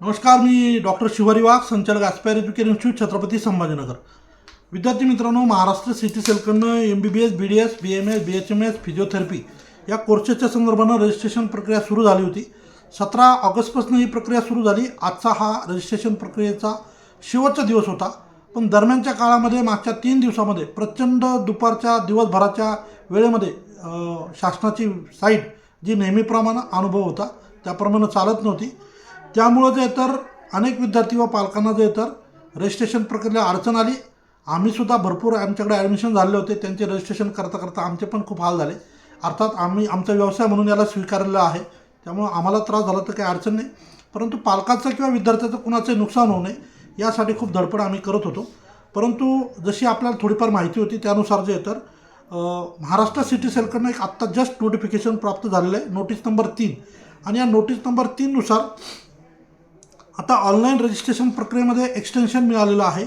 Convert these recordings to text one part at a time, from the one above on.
नमस्कार मी डॉक्टर शिवारी वाघ संचालक aspire education institute Chhatrapati Sambhajinagar. विद्यार्थी मित्रांनो Maharashtra city सेलकडनं M B B S B D S B M S B H M S physiotherapy या कोर्सेसच्या संदर्भानं registration प्रक्रिया सुरू झाली होती. सतरा ऑगस्टपासून ही प्रक्रिया सुरू झाली. आजचा हा रजिस्ट्रेशन प्रक्रियेचा शेवटचा दिवस होता. पण दरम्यानच्या काळामध्ये मागच्या तीन दिवसामध्ये प्रचंड दुपारच्या दिवसभराच्या वेळेमध्ये शासनाची साईट जी नेहमीप्रमाणे अनुभव होता त्याप्रमाणे चालत नव्हती. त्यामुळं जे तर अनेक विद्यार्थी व पालकांना जे तर रजिस्ट्रेशन प्रक्रिया अडचण आली. आम्हीसुद्धा भरपूर आमच्याकडे ॲडमिशन झाले होते. त्यांचे रजिस्ट्रेशन करता करता आमचे पण खूप हाल झाले. अर्थात आम्ही आमचा व्यवसाय म्हणून याला स्वीकारलेला आहे. त्यामुळं आम्हाला त्रास झाला तर काही अडचण नाही. परंतु पालकाचं किंवा विद्यार्थ्याचं कुणाचं नुकसान होऊ नये यासाठी खूप धडपड आम्ही करत होतो. परंतु जशी आपल्याला थोडीफार माहिती होती त्यानुसार जे तर महाराष्ट्र सिटी सेलकडनं एक आत्ता जस्ट नोटिफिकेशन प्राप्त झालेलं आहे. नोटीस नंबर तीन. आणि या नोटीस नंबर तीननुसार आता ऑनलाईन रजिस्ट्रेशन प्रक्रियेमध्ये एक्सटेन्शन मिळालेलं आहे.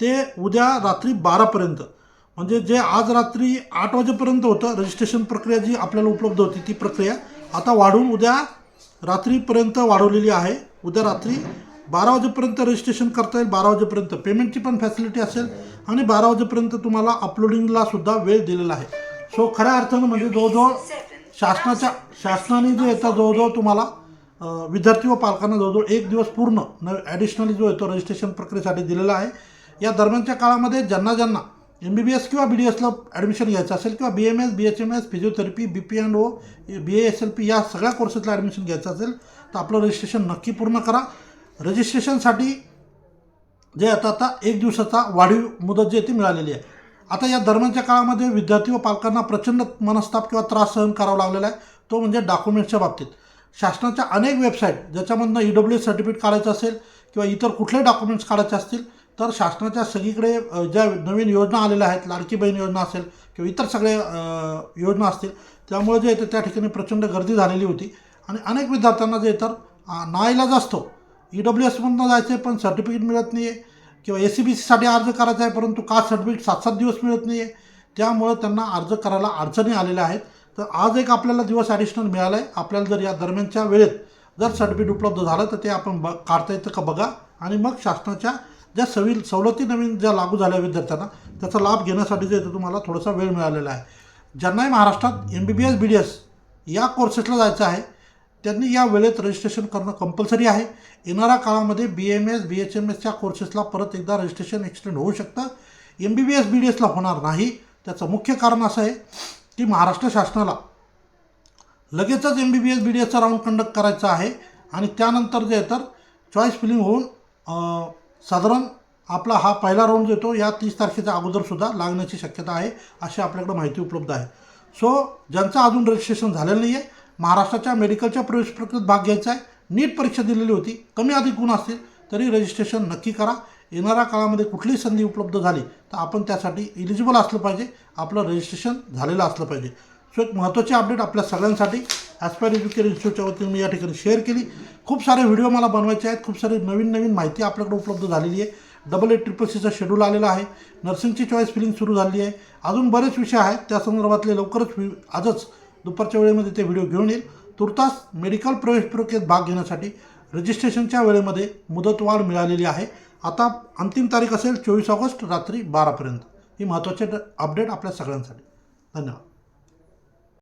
ते उद्या रात्री बारापर्यंत म्हणजे जे आज रात्री आठ वाजेपर्यंत होतं रजिस्ट्रेशन प्रक्रिया जी आपल्याला उपलब्ध होती ती प्रक्रिया आता वाढून उद्या रात्रीपर्यंत वाढवलेली आहे. उद्या रात्री बारा वाजेपर्यंत रजिस्ट्रेशन करता येईल बारा वाजेपर्यंत. पेमेंटची पण फॅसिलिटी असेल आणि बारा वाजेपर्यंत तुम्हाला अपलोडिंगला सुद्धा वेळ दिलेला आहे. सो खऱ्या अर्थानं म्हणजे जवळजवळ शासनाच्या शासनाने जे येतं जवळजवळ तुम्हाला विद्यार्थी व पालकांना जवळजवळ एक दिवस पूर्ण न ॲडिशनली जो येतो रजिस्ट्रेशन प्रक्रियेसाठी दिलेला आहे. या दरम्यानच्या काळामध्ये ज्यांना ज्यांना एम बी बी एस किंवा बी डी एसला ॲडमिशन घ्यायचं असेल किंवा B M S B H M S physiotherapy B P and O B A S L P या सगळ्या कोर्सेसला ॲडमिशन घ्यायचं असेल तर आपलं रजिस्ट्रेशन नक्की पूर्ण करा. रजिस्ट्रेशनसाठी जे आता आता एक दिवसाचा वाढीव मुदत जी आहे ती मिळालेली आहे. आता या दरम्यानच्या काळामध्ये विद्यार्थी व पालकांना प्रचंड मनस्ताप किंवा त्रास सहन करावा लागलेला आहे. तो म्हणजे डॉक्युमेंट्सच्या बाबतीत. शासनाच्या अनेक वेबसाईट ज्याच्यामधनं ई डब्ल्यू एस सर्टिफिकेट काढायचं असेल किंवा इतर कुठले डॉक्युमेंट्स काढायचे असतील तर शासनाच्या सगळीकडे ज्या नवीन योजना आलेल्या आहेत लाडकी बहीण योजना असेल किंवा इतर सगळे योजना असतील त्यामुळे जे येतं त्या ठिकाणी प्रचंड गर्दी झालेली होती. आणि अनेक विद्यार्थ्यांना जे तर नाईलाज असतो. ई डब्ल्यू एसमधनं जायचं आहे पण सर्टिफिकेट मिळत नाही आहे किंवा ए सी बी सीसाठी अर्ज करायचा आहे परंतु कास्ट सर्टिफिकेट सात सात दिवस मिळत नाही आहे त्यामुळं त्यांना अर्ज करायला अडचणी आलेल्या आहेत. तर आज एक आपल्याला दिवस ॲडिशनल मिळाला आहे आपल्याला जर या दरम्यानच्या वेळेत जर सर्टिफिकेट उपलब्ध झालं तर ते आपण ब काढता येतं का बघा. आणि मग शासनाच्या ज्या सवी सवलती नवीन ज्या लागू झाल्या विद्यार्थ्यांना त्याचा लाभ घेण्यासाठी जे तुम्हाला थोडासा वेळ मिळालेला आहे. ज्यांनाही महाराष्ट्रात M B B S B D S या कोर्सेसला जायचं आहे त्यांनी या वेळेत रजिस्ट्रेशन करणं कंपल्सरी आहे. येणाऱ्या काळामध्ये B M S B H M एसच्या कोर्सेसला परत एकदा रजिस्ट्रेशन एक्सटेंड होऊ शकतं. M B B S B D एसला होणार नाही. त्याचं मुख्य कारण असं आहे की महाराष्ट्र शासनाला लगेचच M B B S B D एसचा round conduct करायचा आहे. आणि त्यानंतर जे तर चॉईस फिलिंग होऊन साधारण आपला हा पहिला राऊंड जो येतो या तीस तारखेच्या अगोदरसुद्धा लागण्याची शक्यता आहे अशी आपल्याकडे माहिती उपलब्ध आहे. सो ज्यांचं अजून रजिस्ट्रेशन झालेलं नाही आहे महाराष्ट्राच्या मेडिकलच्या प्रवेश प्रक्रियेत भाग घ्यायचा आहे. नीट परीक्षा दिलेली होती. कमी अधिक गुण असतील तरी रजिस्ट्रेशन नक्की करा. येणाऱ्या काळामध्ये कुठलीही संधी उपलब्ध झाली तर आपण त्यासाठी इलिजिबल असलं पाहिजे आपलं रजिस्ट्रेशन झालेलं असलं पाहिजे. सो एक महत्त्वाची अपडेट आपल्या सगळ्यांसाठी ॲस्पायर एज्युकेशन इन्स्टिट्यूटच्या वतीने मी या ठिकाणी शेअर केली. खूप सारे व्हिडिओ मला बनवायचे आहेत खूप सारी नवीन नवीन माहिती आपल्याकडे उपलब्ध झालेली आहे. डबल एट ट्रिपल सीचा शेड्यूल आलेला आहे. नर्सिंगची चॉईस फिलिंग सुरू झाली आहे. अजून बरेच विषय आहेत त्या संदर्भातले लवकरच वि- आजच दुपारच्या वेळेमध्ये ते व्हिडिओ घेऊन येईल. तुर्तास मेडिकल प्रवेश प्रक्रियेत भाग घेण्यासाठी रजिस्ट्रेशनच्या वेळेमध्ये मुदतवाढ मिळालेली आहे. आता अंतिम तारीख असेल चोवीस ऑगस्ट रात्री बारापर्यंत. ही महत्त्वाची अपडेट आपल्या सगळ्यांसाठी. धन्यवाद.